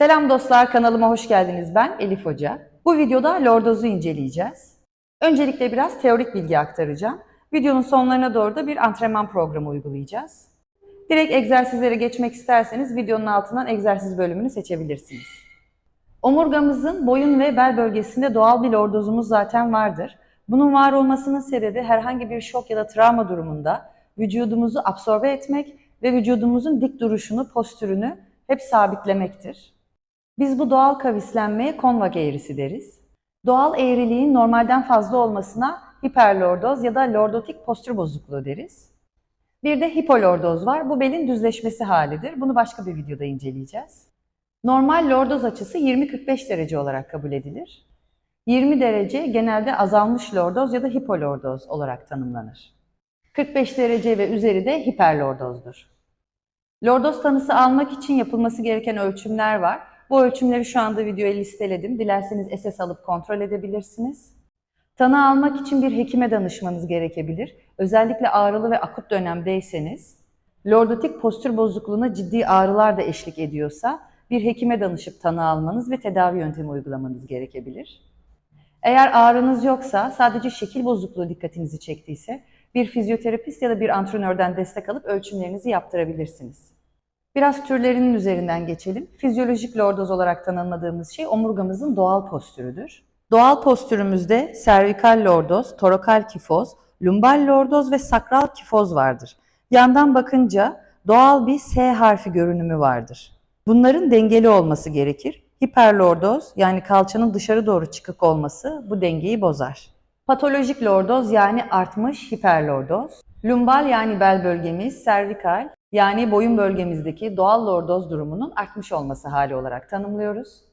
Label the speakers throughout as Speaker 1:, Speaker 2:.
Speaker 1: Selam dostlar, kanalıma hoş geldiniz. Ben Elif Hoca. Bu videoda lordozu inceleyeceğiz. Öncelikle biraz teorik bilgi aktaracağım. Videonun sonlarına doğru da bir antrenman programı uygulayacağız. Direkt egzersizlere geçmek isterseniz videonun altından egzersiz bölümünü seçebilirsiniz. Omurgamızın boyun ve bel bölgesinde doğal bir lordozumuz zaten vardır. Bunun var olmasının sebebi herhangi bir şok ya da travma durumunda vücudumuzu absorbe etmek ve vücudumuzun dik duruşunu, postürünü hep sabitlemektir. Biz bu doğal kavislenmeye konvak eğrisi deriz. Doğal eğriliğin normalden fazla olmasına hiperlordoz ya da lordotik postür bozukluğu deriz. Bir de hipolordoz var. Bu belin düzleşmesi halidir. Bunu başka bir videoda inceleyeceğiz. Normal lordoz açısı 20-45 derece olarak kabul edilir. 20 derece genelde azalmış lordoz ya da hipolordoz olarak tanımlanır. 45 derece ve üzeri de hiperlordozdur. Lordoz tanısı almak için yapılması gereken ölçümler var. Bu ölçümleri şu anda videoya listeledim. Dilerseniz SS alıp kontrol edebilirsiniz. Tanı almak için bir hekime danışmanız gerekebilir. Özellikle ağrılı ve akut dönemdeyseniz, lordotik postür bozukluğuna ciddi ağrılar da eşlik ediyorsa bir hekime danışıp tanı almanız ve tedavi yöntemi uygulamanız gerekebilir. Eğer ağrınız yoksa, sadece şekil bozukluğu dikkatinizi çektiyse bir fizyoterapist ya da bir antrenörden destek alıp ölçümlerinizi yaptırabilirsiniz. Biraz türlerinin üzerinden geçelim. Fizyolojik lordoz olarak tanımladığımız şey omurgamızın doğal postürüdür. Doğal postürümüzde servikal lordoz, torokal kifoz, lumbal lordoz ve sakral kifoz vardır. Yandan bakınca doğal bir S harfi görünümü vardır. Bunların dengeli olması gerekir. Hiperlordoz yani kalçanın dışarı doğru çıkık olması bu dengeyi bozar. Patolojik lordoz yani artmış hiperlordoz. Lumbal yani bel bölgemiz, servikal yani boyun bölgemizdeki doğal lordoz durumunun artmış olması hali olarak tanımlıyoruz.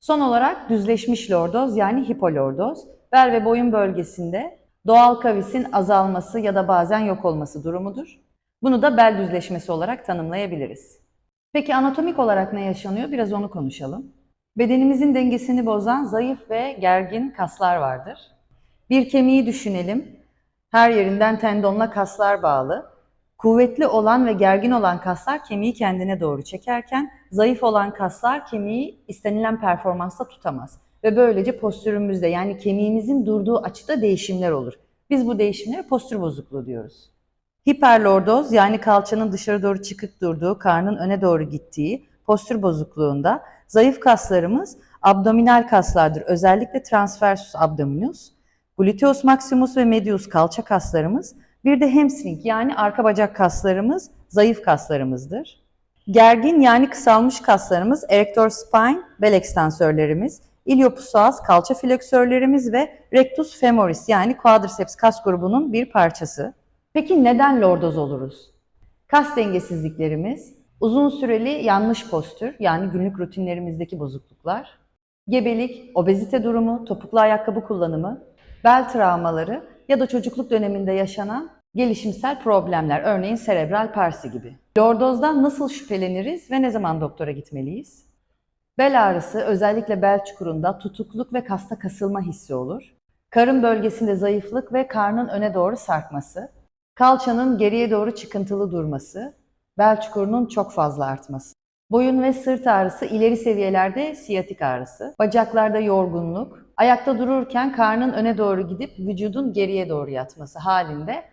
Speaker 1: Son olarak düzleşmiş lordoz yani hipolordoz, bel ve boyun bölgesinde doğal kavisin azalması ya da bazen yok olması durumudur. Bunu da bel düzleşmesi olarak tanımlayabiliriz. Peki anatomik olarak ne yaşanıyor? Biraz onu konuşalım. Bedenimizin dengesini bozan zayıf ve gergin kaslar vardır. Bir kemiği düşünelim. Her yerinden tendonla kaslar bağlı. Kuvvetli olan ve gergin olan kaslar kemiği kendine doğru çekerken zayıf olan kaslar kemiği istenilen performansta tutamaz. Ve böylece postürümüzde yani kemiğimizin durduğu açıda değişimler olur. Biz bu değişimlere postür bozukluğu diyoruz. Hiperlordoz yani kalçanın dışarı doğru çıkık durduğu, karnın öne doğru gittiği postür bozukluğunda zayıf kaslarımız abdominal kaslardır. Özellikle transversus abdominus, gluteus maximus ve medius kalça kaslarımız, bir de hamstring yani arka bacak kaslarımız zayıf kaslarımızdır. Gergin yani kısalmış kaslarımız erector spine, bel ekstansörlerimiz, iliopsoas kalça fleksörlerimiz ve rectus femoris yani quadriceps kas grubunun bir parçası. Peki neden lordoz oluruz? Kas dengesizliklerimiz, uzun süreli yanlış postür yani günlük rutinlerimizdeki bozukluklar, gebelik, obezite durumu, topuklu ayakkabı kullanımı, bel travmaları ya da çocukluk döneminde yaşanan gelişimsel problemler, örneğin serebral palsi gibi. Lordozdan nasıl şüpheleniriz ve ne zaman doktora gitmeliyiz? Bel ağrısı, özellikle bel çukurunda tutukluk ve kasta kasılma hissi olur. Karın bölgesinde zayıflık ve karnın öne doğru sarkması. Kalçanın geriye doğru çıkıntılı durması. Bel çukurunun çok fazla artması. Boyun ve sırt ağrısı ileri seviyelerde siyatik ağrısı. Bacaklarda yorgunluk. Ayakta dururken karnın öne doğru gidip vücudun geriye doğru yatması halinde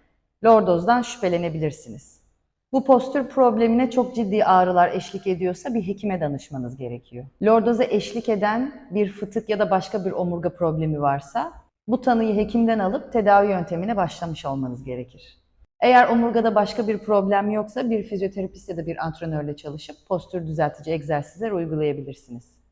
Speaker 1: lordozdan şüphelenebilirsiniz. Bu postür problemine çok ciddi ağrılar eşlik ediyorsa bir hekime danışmanız gerekiyor. Lordoza eşlik eden bir fıtık ya da başka bir omurga problemi varsa bu tanıyı hekimden alıp tedavi yöntemine başlamış olmanız gerekir. Eğer omurgada başka bir problem yoksa bir fizyoterapist ya da bir antrenörle çalışıp postür düzeltici egzersizler uygulayabilirsiniz.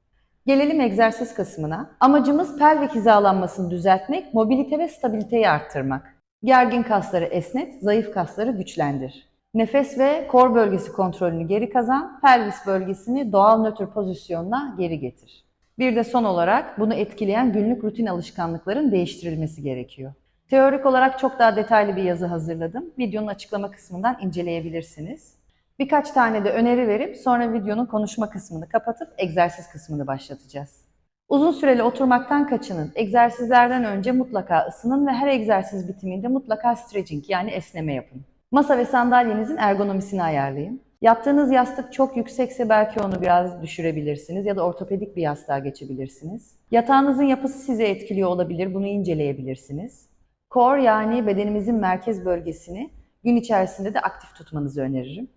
Speaker 1: Gelelim egzersiz kısmına. Amacımız pelvik hizalanmasını düzeltmek, mobilite ve stabiliteyi arttırmak. Gergin kasları esnet, zayıf kasları güçlendir. Nefes ve kor bölgesi kontrolünü geri kazan, pelvis bölgesini doğal nötr pozisyonuna geri getir. Bir de son olarak bunu etkileyen günlük rutin alışkanlıkların değiştirilmesi gerekiyor. Teorik olarak çok daha detaylı bir yazı hazırladım. Videonun açıklama kısmından inceleyebilirsiniz. Birkaç tane de öneri verip sonra videonun konuşma kısmını kapatıp egzersiz kısmını başlatacağız. Uzun süreli oturmaktan kaçının. Egzersizlerden önce mutlaka ısının ve her egzersiz bitiminde mutlaka stretching yani esneme yapın. Masa ve sandalyenizin ergonomisini ayarlayın. Yattığınız yastık çok yüksekse belki onu biraz düşürebilirsiniz ya da ortopedik bir yastığa geçebilirsiniz. Yatağınızın yapısı sizi etkiliyor olabilir, bunu inceleyebilirsiniz. Core yani bedenimizin merkez bölgesini gün içerisinde de aktif tutmanızı öneririm.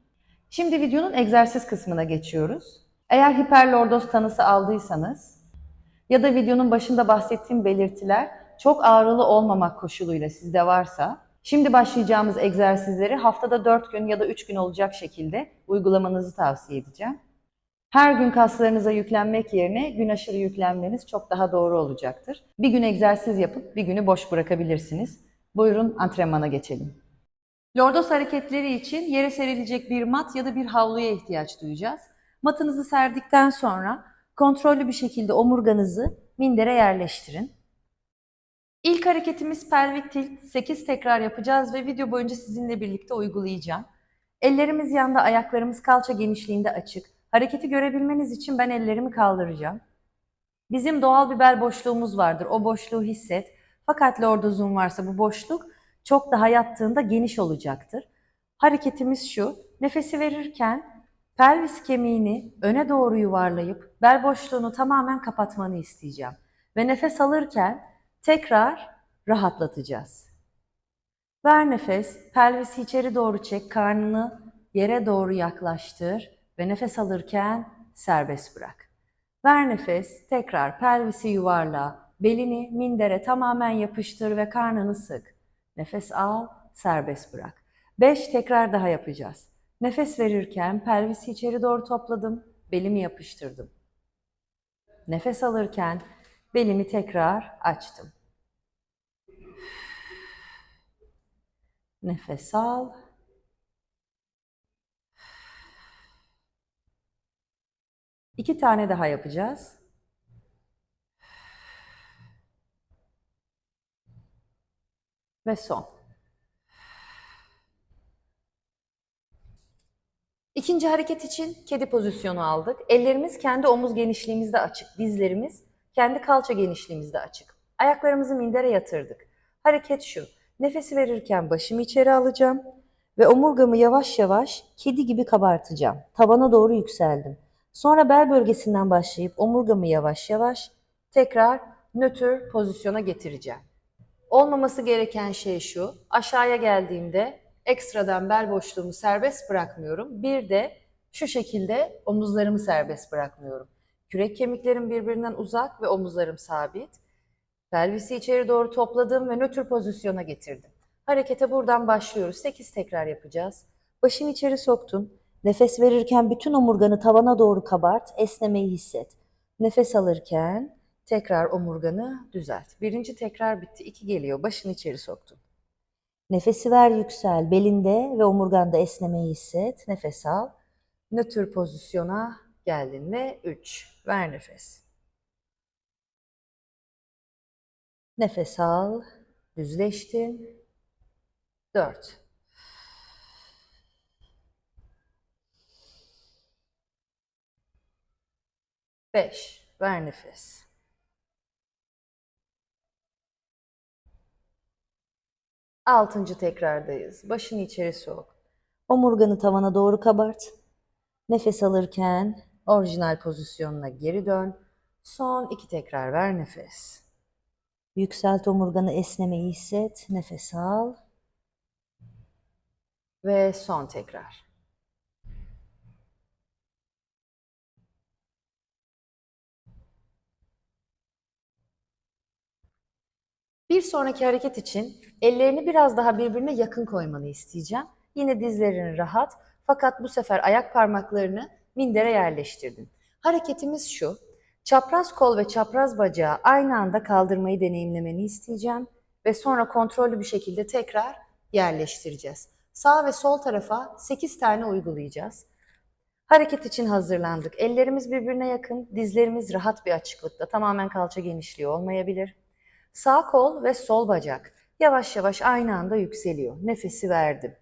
Speaker 1: Şimdi videonun egzersiz kısmına geçiyoruz. Eğer hiperlordoz tanısı aldıysanız ya da videonun başında bahsettiğim belirtiler çok ağrılı olmamak koşuluyla sizde varsa, şimdi başlayacağımız egzersizleri haftada 4 gün ya da 3 gün olacak şekilde uygulamanızı tavsiye edeceğim. Her gün kaslarınıza yüklenmek yerine gün aşırı yüklenmeniz çok daha doğru olacaktır. Bir gün egzersiz yapıp bir günü boş bırakabilirsiniz. Buyurun antrenmana geçelim. Lordoz hareketleri için yere serilecek bir mat ya da bir havluya ihtiyaç duyacağız. Matınızı serdikten sonra kontrollü bir şekilde omurganızı mindere yerleştirin. İlk hareketimiz pelvik tilt. 8 tekrar yapacağız ve video boyunca sizinle birlikte uygulayacağım. Ellerimiz yanda, ayaklarımız kalça genişliğinde açık. Hareketi görebilmeniz için ben ellerimi kaldıracağım. Bizim doğal bir bel boşluğumuz vardır. O boşluğu hisset. Fakat lordozun varsa bu boşluk çok daha yattığında geniş olacaktır. Hareketimiz şu. Nefesi verirken pelvis kemiğini öne doğru yuvarlayıp bel boşluğunu tamamen kapatmanı isteyeceğim. Ve nefes alırken tekrar rahatlatacağız. Ver nefes, pelvisi içeri doğru çek, karnını yere doğru yaklaştır ve nefes alırken serbest bırak. Ver nefes, tekrar pelvisi yuvarla, belini mindere tamamen yapıştır ve karnını sık. Nefes al, serbest bırak. 5 tekrar daha yapacağız. Nefes verirken pelvisi içeri doğru topladım, belimi yapıştırdım. Nefes alırken belimi tekrar açtım. Nefes al. İki tane daha yapacağız. Ve son. İkinci hareket için kedi pozisyonu aldık. Ellerimiz kendi omuz genişliğimizde açık. Dizlerimiz kendi kalça genişliğimizde açık. Ayaklarımızı mindere yatırdık. Hareket şu. Nefesi verirken başımı içeri alacağım ve omurgamı yavaş yavaş kedi gibi kabartacağım. Tavana doğru yükseldim. Sonra bel bölgesinden başlayıp omurgamı yavaş yavaş tekrar nötr pozisyona getireceğim. Olmaması gereken şey şu. Aşağıya geldiğimde ekstradan bel boşluğumu serbest bırakmıyorum. Bir de şu şekilde omuzlarımı serbest bırakmıyorum. Kürek kemiklerim birbirinden uzak ve omuzlarım sabit. Pelvisi içeri doğru topladım ve nötr pozisyona getirdim. Harekete buradan başlıyoruz. 8 tekrar yapacağız. Başını içeri soktun. Nefes verirken bütün omurganı tavana doğru kabart, esnemeyi hisset. Nefes alırken tekrar omurganı düzelt. Birinci tekrar bitti. İki geliyor. Başını içeri soktun. Nefesi ver yüksel. Belinde ve omurganda esnemeyi hisset. Nefes al. Nötr pozisyona geldin ve 3. Ver nefes. Nefes al. Düzleştin. 4. Beş. Ver nefes. Altıncı tekrardayız. Başını içeri sok. Omurganı tavana doğru kabart. Nefes alırken orijinal pozisyonuna geri dön. Son iki tekrar ver nefes. Yükselt omurganı esnemeyi hisset. Nefes al. Ve son tekrar. Bir sonraki hareket için ellerini biraz daha birbirine yakın koymanı isteyeceğim. Yine dizlerin rahat fakat bu sefer ayak parmaklarını mindere yerleştirdin. Hareketimiz şu. Çapraz kol ve çapraz bacağı aynı anda kaldırmayı deneyimlemeni isteyeceğim ve sonra kontrollü bir şekilde tekrar yerleştireceğiz. Sağ ve sol tarafa 8 tane uygulayacağız. Hareket için hazırlandık. Ellerimiz birbirine yakın, dizlerimiz rahat bir açıklıkta. Tamamen kalça genişliği olmayabilir. Sağ kol ve sol bacak yavaş yavaş aynı anda yükseliyor. Nefesi verdim.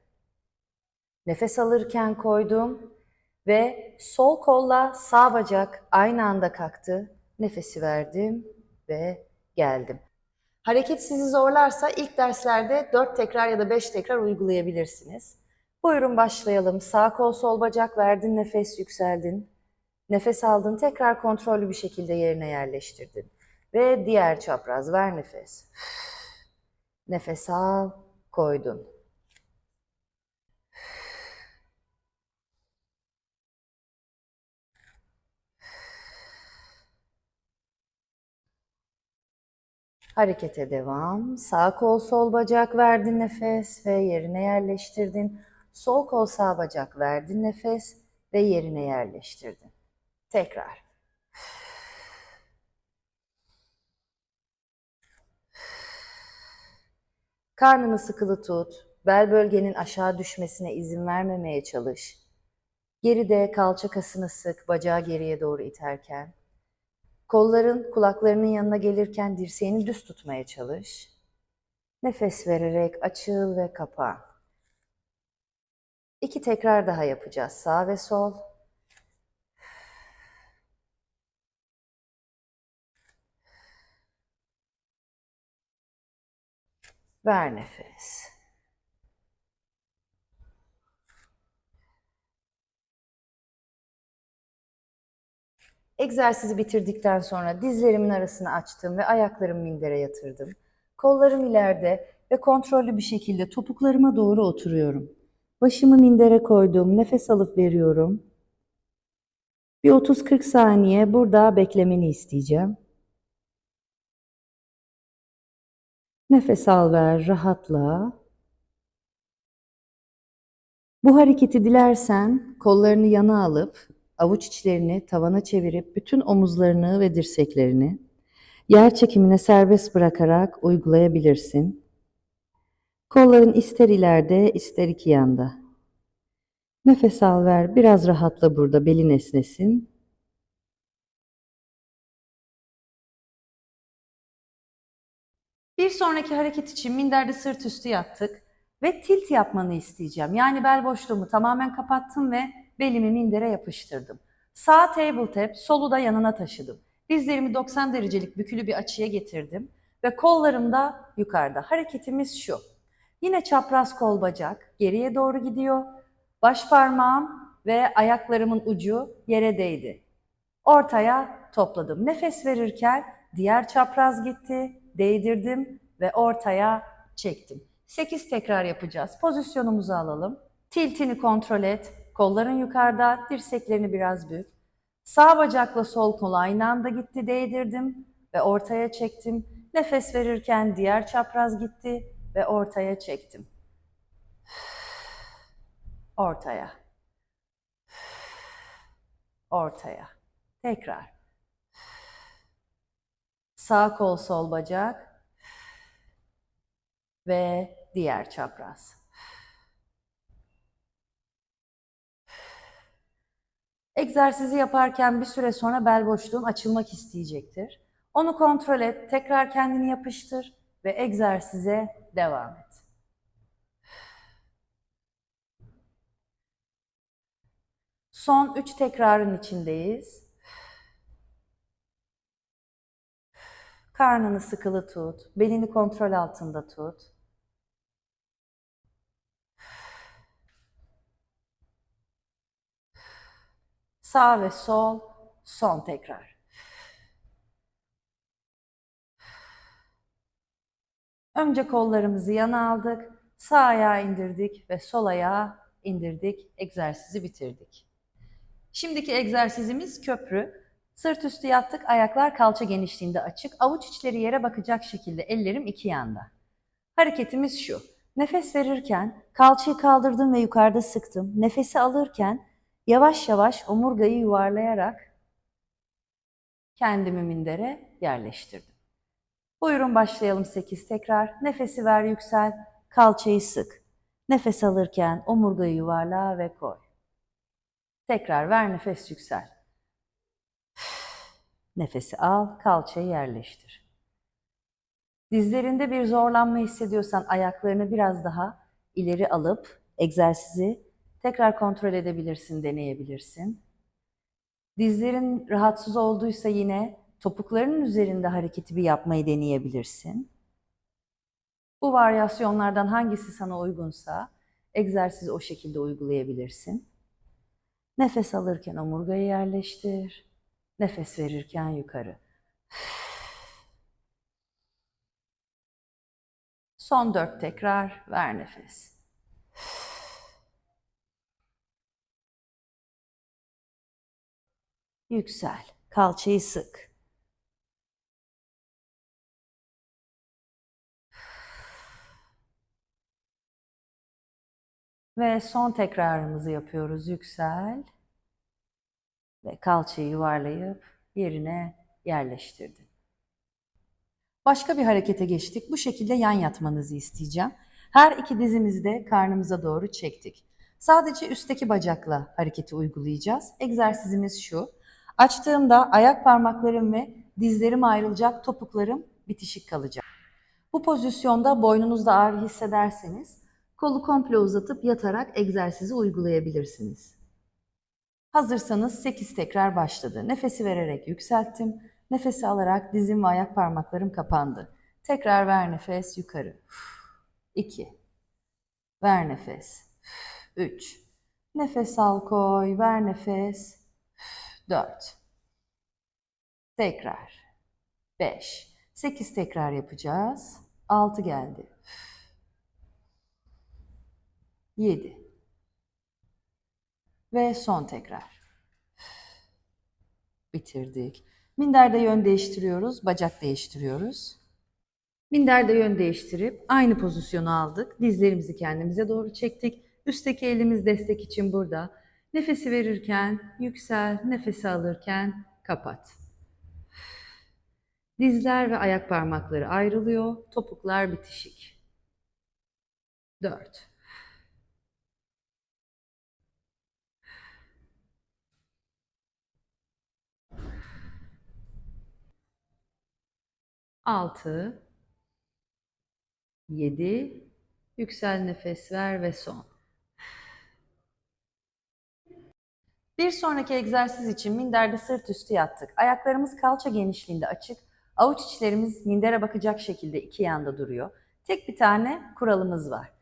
Speaker 1: Nefes alırken koydum ve sol kolla sağ bacak aynı anda kalktı. Nefesi verdim ve geldim. Hareket sizi zorlarsa ilk derslerde 4 tekrar ya da 5 tekrar uygulayabilirsiniz. Buyurun başlayalım. Sağ kol sol bacak verdin, nefes yükseldin. Nefes aldın, tekrar kontrollü bir şekilde yerine yerleştirdin. Ve diğer çapraz ver nefes. Nefes al, koydun. Harekete devam. Sağ kol sol bacak verdin nefes ve yerine yerleştirdin. Sol kol sağ bacak verdin nefes ve yerine yerleştirdin. Tekrar. Karnını sıkılı tut. Bel bölgenin aşağı düşmesine izin vermemeye çalış. Geride kalça kasını sık, bacağı geriye doğru iterken. Kolların kulaklarının yanına gelirken dirseğini düz tutmaya çalış. Nefes vererek açıl ve kapa. İki tekrar daha yapacağız. Sağ ve sol. Ver nefes. Egzersizi bitirdikten sonra dizlerimin arasını açtım ve ayaklarımı mindere yatırdım. Kollarım ileride ve kontrollü bir şekilde topuklarıma doğru oturuyorum. Başımı mindere koydum, nefes alıp veriyorum. Bir 30-40 saniye burada beklemeni isteyeceğim. Nefes al ver, rahatla. Bu hareketi dilersen kollarını yana alıp avuç içlerini tavana çevirip bütün omuzlarını ve dirseklerini yer çekimine serbest bırakarak uygulayabilirsin. Kolların ister ileride ister iki yanda. Nefes al ver, biraz rahatla burada, belin esnesin. Bir sonraki hareket için minderde sırt üstü yattık ve tilt yapmanı isteyeceğim. Yani bel boşluğumu tamamen kapattım ve belimi mindere yapıştırdım. Sağ table tap, solu da yanına taşıdım. Dizlerimi 90 derecelik bükülü bir açıya getirdim ve kollarım da yukarıda. Hareketimiz şu. Yine çapraz kol bacak geriye doğru gidiyor. Baş parmağım ve ayaklarımın ucu yere değdi. Ortaya topladım. Nefes verirken diğer çapraz gitti, değdirdim ve ortaya çektim. 8 tekrar yapacağız. Pozisyonumuzu alalım. Tiltini kontrol et. Kolların yukarıda, dirseklerini biraz bük. Sağ bacakla sol kol aynı anda gitti, değdirdim ve ortaya çektim. Nefes verirken diğer çapraz gitti ve ortaya çektim. Ortaya. Ortaya. Tekrar. Sağ kol sol bacak ve diğer çapraz. Egzersizi yaparken bir süre sonra bel boşluğun açılmak isteyecektir. Onu kontrol et, tekrar kendini yapıştır ve egzersize devam et. Son 3 tekrarın içindeyiz. Karnını sıkılı tut, belini kontrol altında tut. Sağ ve sol, son tekrar. Önce kollarımızı yana aldık, sağ ayağı indirdik ve sol ayağı indirdik, egzersizi bitirdik. Şimdiki egzersizimiz köprü. Sırt üstü yattık, ayaklar kalça genişliğinde açık, avuç içleri yere bakacak şekilde ellerim iki yanda. Hareketimiz şu. Nefes verirken kalçayı kaldırdım ve yukarıda sıktım. Nefesi alırken yavaş yavaş omurgayı yuvarlayarak kendimi mindere yerleştirdim. Buyurun başlayalım 8 tekrar. Nefesi ver yüksel, kalçayı sık. Nefes alırken omurgayı yuvarla ve koy. Tekrar ver nefes yüksel. Nefesi al, kalçayı yerleştir. Dizlerinde bir zorlanma hissediyorsan ayaklarını biraz daha ileri alıp egzersizi tekrar kontrol edebilirsin, deneyebilirsin. Dizlerin rahatsız olduysa yine topuklarının üzerinde hareketi bir yapmayı deneyebilirsin. Bu varyasyonlardan hangisi sana uygunsa Egzersizi o şekilde uygulayabilirsin. Nefes alırken omurgayı yerleştir. Nefes verirken yukarı. Son dört tekrar ver nefes. Yüksel. Kalçayı sık. Ve son tekrarımızı yapıyoruz. Yüksel. Ve kalçayı yuvarlayıp yerine yerleştirdin. Başka bir harekete geçtik. Bu şekilde yan yatmanızı isteyeceğim. Her iki dizimizi de karnımıza doğru çektik. Sadece üstteki bacakla hareketi uygulayacağız. Egzersizimiz şu. Açtığımda ayak parmaklarım ve dizlerim ayrılacak, topuklarım bitişik kalacak. Bu pozisyonda boynunuzda ağrı hissederseniz kolu komple uzatıp yatarak egzersizi uygulayabilirsiniz. Hazırsanız 8 tekrar başladı. Nefesi vererek yükselttim. Nefesi alarak dizim ve ayak parmaklarım kapandı. Tekrar ver nefes yukarı. 2. Ver nefes. 3. Nefes al koy. Ver nefes. 4. Tekrar. 5. 8 tekrar yapacağız. 6 geldi. 7. Ve son tekrar. Bitirdik. Minderde yön değiştiriyoruz, bacak değiştiriyoruz. Minderde yön değiştirip aynı pozisyonu aldık. Dizlerimizi kendimize doğru çektik. Üstteki elimiz destek için burada. Nefesi verirken yüksel, nefesi alırken kapat. Dizler ve ayak parmakları ayrılıyor, topuklar bitişik. 4 6 7 Yüksel nefes ver ve son. Bir sonraki egzersiz için minderde sırt üstü yattık. Ayaklarımız kalça genişliğinde açık. Avuç içlerimiz mindere bakacak şekilde iki yanda duruyor. Tek bir tane kuralımız var.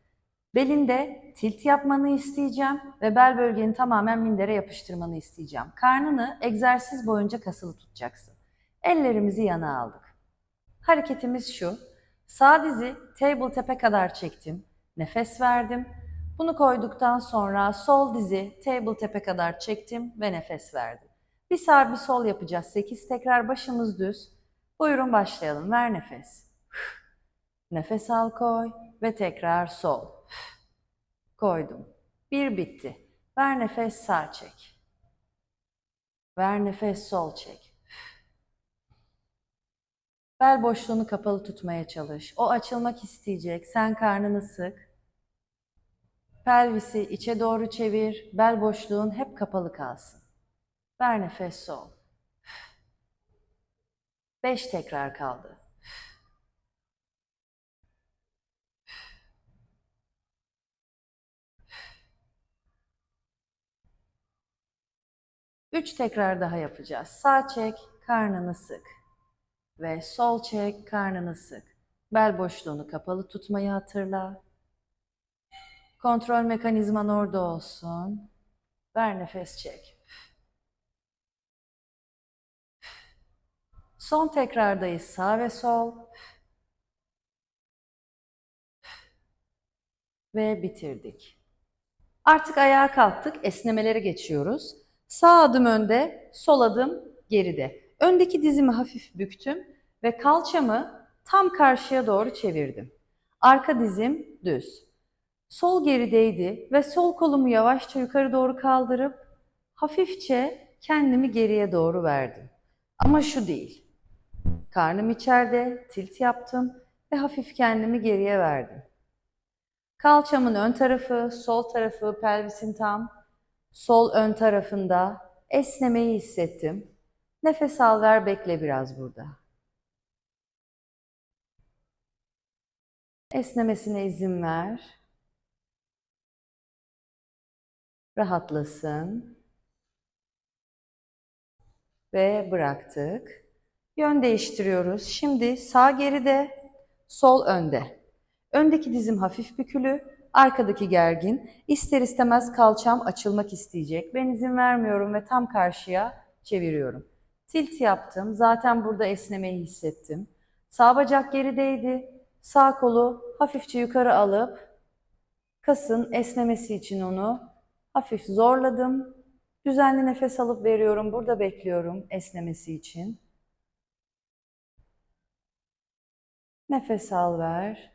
Speaker 1: Belinde tilt yapmanı isteyeceğim ve bel bölgeni tamamen mindere yapıştırmanı isteyeceğim. Karnını egzersiz boyunca kasılı tutacaksın. Ellerimizi yana aldık. Hareketimiz şu. Sağ dizi table tepe kadar çektim. Nefes verdim. Bunu koyduktan sonra sol dizi table tepe kadar çektim ve nefes verdim. Bir sağ bir sol yapacağız. 8 tekrar başımız düz. Buyurun başlayalım. Ver nefes. Nefes al koy ve tekrar sol. Koydum. Bir bitti. Ver nefes sağ çek. Ver nefes sol çek. Bel boşluğunu kapalı tutmaya çalış. O açılmak isteyecek. Sen karnını sık. Pelvisi içe doğru çevir. Bel boşluğun hep kapalı kalsın. Ver nefes sol. Beş tekrar kaldı. Üç tekrar daha yapacağız. Sağ çek, karnını sık. Ve sol çek, karnını sık. Bel boşluğunu kapalı tutmayı hatırla. Kontrol mekanizman orada olsun. Ver nefes çek. Son tekrardayız. Sağ ve sol. Ve bitirdik. Artık ayağa kalktık. Esnemelere geçiyoruz. Sağ adım önde, sol adım geride. Öndeki dizimi hafif büktüm ve kalçamı tam karşıya doğru çevirdim. Arka dizim düz. Sol gerideydi ve sol kolumu yavaşça yukarı doğru kaldırıp hafifçe kendimi geriye doğru verdim. Ama şu değil. Karnım içeride, tilt yaptım ve hafif kendimi geriye verdim. Kalçamın ön tarafı, sol tarafı, pelvisin tam, sol ön tarafında esnemeyi hissettim. Nefes al ver, bekle biraz burada. Esnemesine izin ver. Rahatlasın. Ve bıraktık. Yön değiştiriyoruz. Şimdi sağ geride, sol önde. Öndeki dizim hafif bükülü, Arkadaki gergin. İster istemez kalçam açılmak isteyecek. Ben izin vermiyorum ve tam karşıya çeviriyorum. Tilt yaptım. Zaten burada esnemeyi hissettim. Sağ bacak gerideydi. Sağ kolu hafifçe yukarı alıp kasın esnemesi için onu hafif zorladım. Düzenli nefes alıp veriyorum. Burada bekliyorum esnemesi için. Nefes al ver.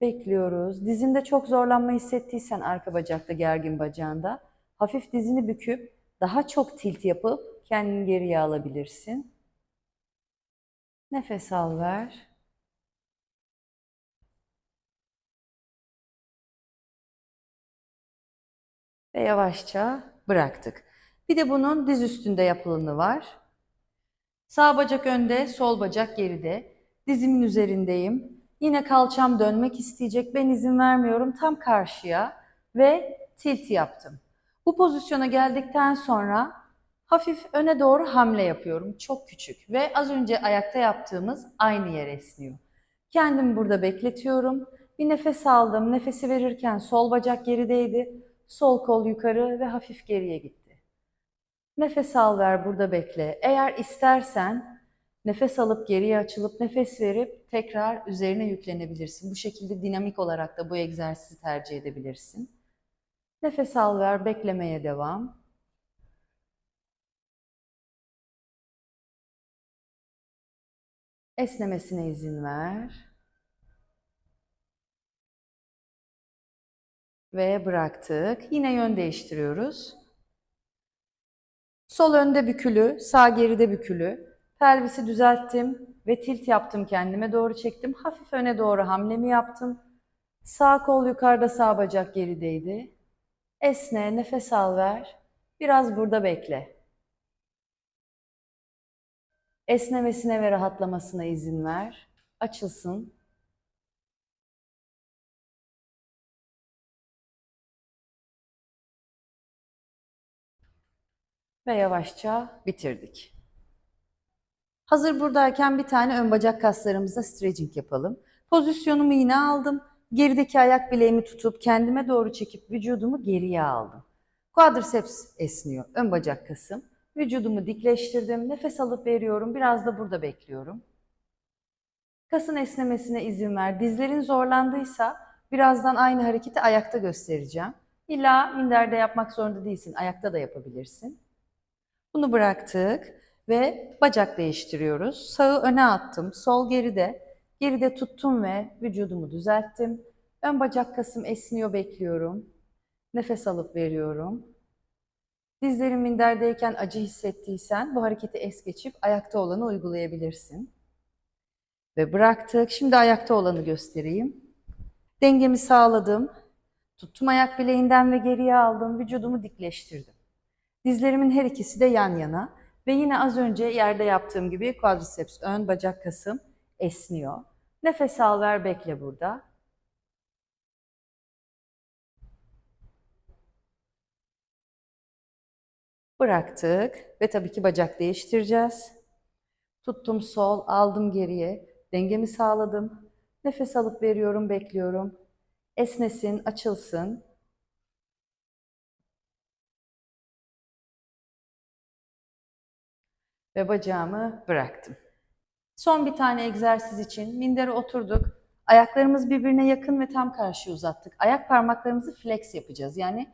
Speaker 1: Bekliyoruz. Dizinde çok zorlanma hissettiysen arka bacakta gergin bacağında hafif dizini büküp daha çok tilt yapıp kendini geriye alabilirsin. Nefes al ver. Ve yavaşça bıraktık. Bir de bunun diz üstünde yapılanı var. Sağ bacak önde, sol bacak geride. Dizimin üzerindeyim. Yine kalçam dönmek isteyecek. Ben izin vermiyorum. Tam karşıya ve tilt yaptım. Bu pozisyona geldikten sonra hafif öne doğru hamle yapıyorum. Çok küçük ve az önce ayakta yaptığımız aynı yer esniyor. Kendimi burada bekletiyorum. Bir nefes aldım. Nefesi verirken sol bacak gerideydi. Sol kol yukarı ve hafif geriye gitti. Nefes al ver burada bekle. Eğer istersen nefes alıp geriye açılıp nefes verip tekrar üzerine yüklenebilirsin. Bu şekilde dinamik olarak da bu egzersizi tercih edebilirsin. Nefes al ver, beklemeye devam. Esnemesine izin ver. Ve bıraktık. Yine yön değiştiriyoruz. Sol önde bükülü, sağ geride bükülü. Pelvisi düzelttim ve tilt yaptım kendime doğru çektim. Hafif öne doğru hamlemi yaptım. Sağ kol yukarıda, sağ bacak gerideydi. Esne, nefes al ver. Biraz burada bekle. Esnemesine ve rahatlamasına izin ver. Açılsın. Ve yavaşça bitirdik. Hazır buradayken bir tane ön bacak kaslarımıza stretching yapalım. Pozisyonumu yine aldım. Gerideki ayak bileğimi tutup kendime doğru çekip vücudumu geriye aldım. Quadriceps esniyor. Ön bacak kasım. Vücudumu dikleştirdim. Nefes alıp veriyorum. Biraz da burada bekliyorum. Kasın esnemesine izin ver. Dizlerin zorlandıysa birazdan aynı hareketi ayakta göstereceğim. İlla minderde yapmak zorunda değilsin. Ayakta da yapabilirsin. Bunu bıraktık ve bacak değiştiriyoruz. Sağı öne attım, sol geride. Geride tuttum ve vücudumu düzelttim. Ön bacak kasım esniyor, bekliyorum. Nefes alıp veriyorum. Dizlerin minderdeyken acı hissettiysen bu hareketi es geçip ayakta olanı uygulayabilirsin. Ve bıraktık. Şimdi ayakta olanı göstereyim. Dengemi sağladım. Tuttum ayak bileğinden ve geriye aldım. Vücudumu dikleştirdim. Dizlerimin her ikisi de yan yana ve yine az önce yerde yaptığım gibi quadriceps ön bacak kasım esniyor. Nefes al ver bekle burada. Bıraktık ve tabii ki bacak değiştireceğiz. Tuttum sol, aldım geriye, dengemi sağladım. Nefes alıp veriyorum, bekliyorum. Esnesin, açılsın. ve bacağımı bıraktım. Son bir tane egzersiz için mindere oturduk. Ayaklarımız birbirine yakın ve tam karşıya uzattık. Ayak parmaklarımızı flex yapacağız. Yani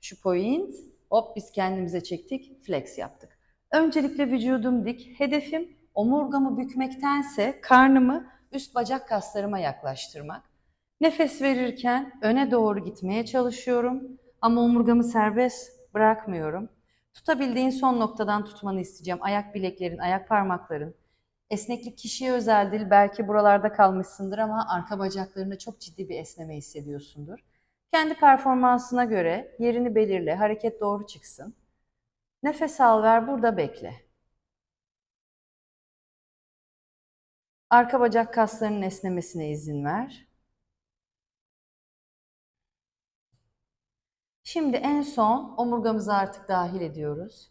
Speaker 1: şu point, hop biz kendimize çektik, flex yaptık. Öncelikle vücudum dik. Hedefim omurgamı bükmektense karnımı üst bacak kaslarıma yaklaştırmak. Nefes verirken öne doğru gitmeye çalışıyorum ama omurgamı serbest bırakmıyorum. Tutabildiğin son noktadan tutmanı isteyeceğim. Ayak bileklerin, ayak parmakların. Esneklik kişiye özeldir. Belki buralarda kalmışsındır ama arka bacaklarında çok ciddi bir esneme hissediyorsundur. Kendi performansına göre yerini belirle, hareket doğru çıksın. Nefes al ver, burada bekle. Arka bacak kaslarının esnemesine izin ver. Şimdi en son omurgamızı artık dahil ediyoruz.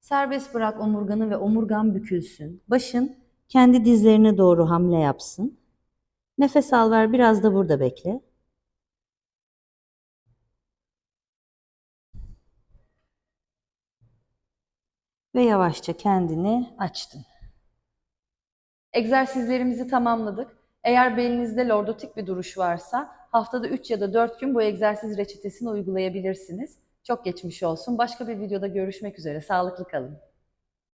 Speaker 1: Serbest bırak omurganı ve omurgan bükülsün. Başın kendi dizlerine doğru hamle yapsın. Nefes al ver biraz da burada bekle.
Speaker 2: Ve yavaşça kendini açtın.
Speaker 1: Egzersizlerimizi tamamladık. Eğer belinizde lordotik bir duruş varsa haftada 3 ya da 4 gün bu egzersiz reçetesini uygulayabilirsiniz. Çok geçmiş olsun. Başka bir videoda görüşmek üzere. Sağlıklı kalın.